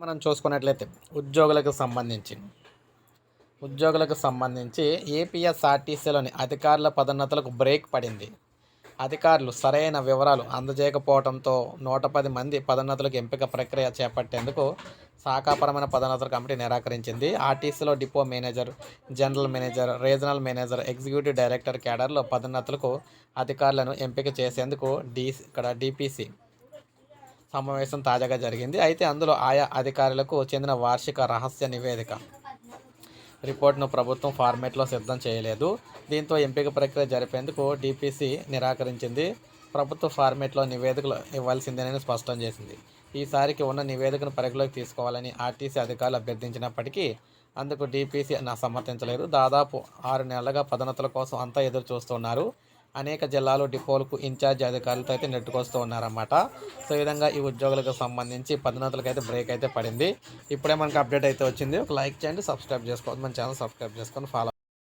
మనం చూసుకున్నట్లయితే ఉద్యోగులకు సంబంధించి ఉద్యోగులకు సంబంధించి ఏపీఎస్ఆర్టీసీలోని అధికారుల పదోన్నతులకు బ్రేక్ పడింది. అధికారులు సరైన వివరాలు అందజేయకపోవడంతో నూట పది మంది పదోన్నతులకు ఎంపిక ప్రక్రియ చేపట్టేందుకు శాఖాపరమైన పదోన్నతుల కమిటీ నిరాకరించింది. ఆర్టీసీలో depot manager general manager regional manager executive director కేడర్లో పదోన్నతులకు అధికారులను ఎంపిక చేసేందుకు డీ ఇక్కడ డిపిసి సమావేశం తాజాగా జరిగింది. అయితే అందులో ఆయా అధికారులకు చెందిన వార్షిక రహస్య నివేదిక రిపోర్ట్ను ప్రభుత్వం ఫార్మేట్లో సిద్ధం చేయలేదు. దీంతో ఎంపిక ప్రక్రియ జరిపేందుకు డిపిసి నిరాకరించింది. ప్రభుత్వ ఫార్మేట్లో నివేదికలు ఇవ్వాల్సిందేనని స్పష్టం చేసింది. ఈసారికి ఉన్న నివేదికను పరిగణలోకి తీసుకోవాలని ఆర్టీసీ అధికారులు అభ్యర్థించినప్పటికీ అందుకు డిపిసి నా దాదాపు ఆరు నెలలుగా పదోన్నతుల కోసం అంతా ఎదురు చూస్తున్నారు అనేక జిల్లాలు డిపోలకు ఇన్ఛార్జ్ అధికారులతో అయితే నెట్టుకొస్తూ ఉన్నారన్నమాట. సో ఈ విధంగా ఈ ఉద్యోగులకు సంబంధించి పదోన్నతులకు అయితే బ్రేక్ అయితే పడింది. ఇప్పుడే మనకి అప్డేట్ అయితే వచ్చింది. ఒక లైక్ చేయండి సబ్స్క్రైబ్ చేసుకోవద్దు. మన ఛానల్ సబ్స్క్రైబ్ చేసుకొని ఫాలో